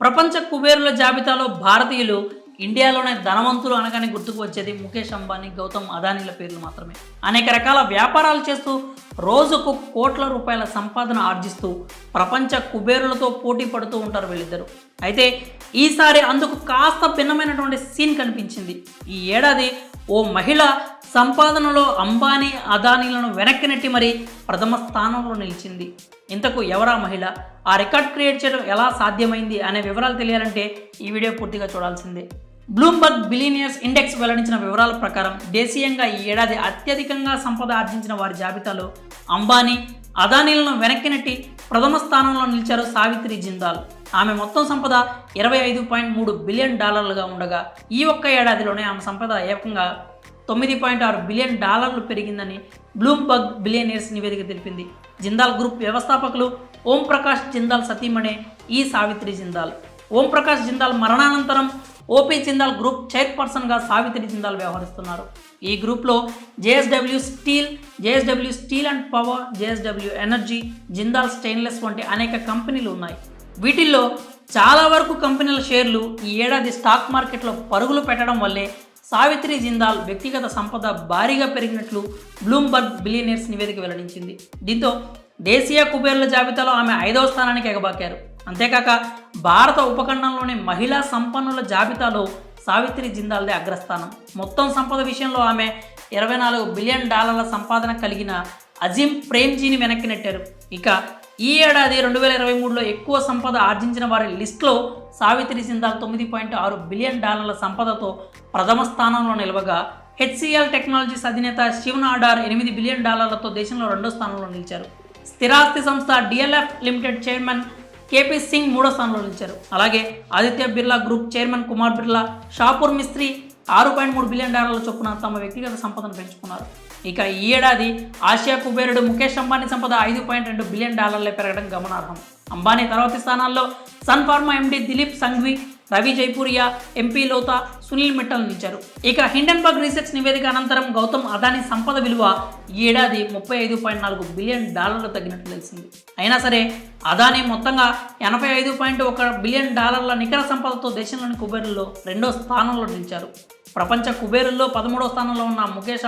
ప్రపంచ కుబేరుల జాబితాలో భారతీయులు ఇండియాలోనే ధనవంతులు అనగానే గుర్తుకు వచ్చేది ముఖేష్ అంబానీ గౌతమ్ అదానీల పేర్లు మాత్రమే. అనేక రకాల వ్యాపారాలు చేస్తూ రోజుకు కోట్ల రూపాయల సంపాదన ఆర్జిస్తూ ప్రపంచ కుబేరులతో పోటీ పడుతూ ఉంటారు వీళ్ళిద్దరు. అయితే ఈసారి అందుకు కాస్త భిన్నమైనటువంటి సీన్ కనిపించింది. ఈ ఏడాది ఓ మహిళ సంపాదనలో అంబానీ అదానీలను వెనక్కి నెట్టి మరీ ప్రథమ స్థానంలో నిలిచింది. ఇంతకు ఎవరా మహిళ? ఆ రికార్డ్ క్రియేట్ చేయడం ఎలా సాధ్యమైంది అనే వివరాలు తెలియాలంటే ఈ వీడియో పూర్తిగా చూడాల్సిందే. బ్లూంబర్గ్ బిలీనియర్స్ ఇండెక్స్ వెల్లడించిన వివరాల ప్రకారం దేశీయంగా ఈ ఏడాది అత్యధికంగా సంపద ఆర్జించిన వారి జాబితాలో అంబానీ అదానీలను వెనక్కి నెట్టి ప్రథమ స్థానంలో నిలిచారు సావిత్రి జిందాల్. ఆమె మొత్తం సంపద ఇరవై ఐదు పాయింట్ మూడు బిలియన్ డాలర్లుగా ఉండగా ఈ ఒక్క ఏడాదిలోనే ఆమె సంపద ఏకంగా తొమ్మిది పాయింట్ ఆరు బిలియన్ డాలర్లు పెరిగిందని బ్లూంబర్గ్ బిలియనీర్స్ నివేదిక తెలిపింది. జిందాల్ గ్రూప్ వ్యవస్థాపకులు ఓం ప్రకాష్ జిందాల్ సతీమణే ఈ సావిత్రి జిందాల్. ఓం ప్రకాష్ జిందాల్ మరణానంతరం ఓపీ జిందాల్ గ్రూప్ చైర్పర్సన్గా సావిత్రి జిందాల్ వ్యవహరిస్తున్నారు. ఈ గ్రూప్లో JSW steel JSW steel and power JSW energy Jindal stainless వంటి అనేక కంపెనీలు ఉన్నాయి. వీటిల్లో చాలా వరకు కంపెనీల షేర్లు ఈ ఏడాది స్టాక్ మార్కెట్లో పరుగులు పెట్టడం వల్లే సావిత్రి జిందాల్ వ్యక్తిగత సంపద భారీగా పెరిగినట్లు బ్లూంబర్గ్ బిలియనర్స్ నివేదిక వెల్లడించింది. దీంతో దేశీయ కుబేర్ల జాబితాలో ఆమె ఐదవ స్థానానికి ఎగబాకారు. అంతేకాక భారత ఉపఖండంలోని మహిళా సంపన్నుల జాబితాలో సావిత్రి జిందాల్దే అగ్రస్థానం. మొత్తం సంపద విషయంలో ఆమె ఇరవై నాలుగు బిలియన్ డాలర్ల సంపాదన కలిగిన అజీం ప్రేమ్జీని వెనక్కి నెట్టారు. ఇక ఈ ఏడాది రెండు వేల ఇరవై మూడులో ఎక్కువ సంపద ఆర్జించిన వారి లిస్టులో సావిత్రి సిందాల్ తొమ్మిది పాయింట్ ఆరు బిలియన్ డాలర్ల సంపదతో ప్రథమ స్థానంలో నిలవగా హెచ్సిఎల్ టెక్నాలజీస్ అధినేత శివన్ ఆడార్ ఎనిమిది బిలియన్ డాలర్లతో దేశంలో రెండో స్థానంలో నిలిచారు. స్థిరాస్తి సంస్థ DLF limited chairman KP Singh మూడో స్థానంలో నిలిచారు. అలాగే ఆదిత్య బిర్లా గ్రూప్ చైర్మన్ కుమార్ బిర్లా షాపూర్ మిస్త్రీ ఆరు పాయింట్ మూడు బిలియన్ డాలర్ల చొప్పున తమ వ్యక్తిగత సంపదను పెంచుకున్నారు. ఇక ఈ ఏడాది ఆసియా కుబేరుడు ముఖేష్ అంబానీ సంపద ఐదు పాయింట్ రెండు బిలియన్ డాలర్లే పెరగడం గమనార్హం. అంబానీ తర్వాతి స్థానాల్లో sun pharma MD Dilip Singhvi Ravi Jaipuria MP Lodha Sunil Mittal నిలిచారు. ఇక హిండన్బర్గ్ రీసెర్చ్ నివేదిక అనంతరం గౌతమ్ అదానీ సంపద విలువ ఈ ఏడాది ముప్పై ఐదు పాయింట్ నాలుగు బిలియన్ డాలర్లు తగ్గినట్లు తెలిసింది. అయినా సరే అదానీ మొత్తంగా ఎనభై ఐదు పాయింట్ ఒక బిలియన్ డాలర్ల నికర సంపదతో దేశంలోని కుబేరుల్లో రెండో స్థానంలో నిలిచారు. ప్రపంచ కుబేరుల్లో పదమూడో స్థానంలో ఉన్న ముఖేష్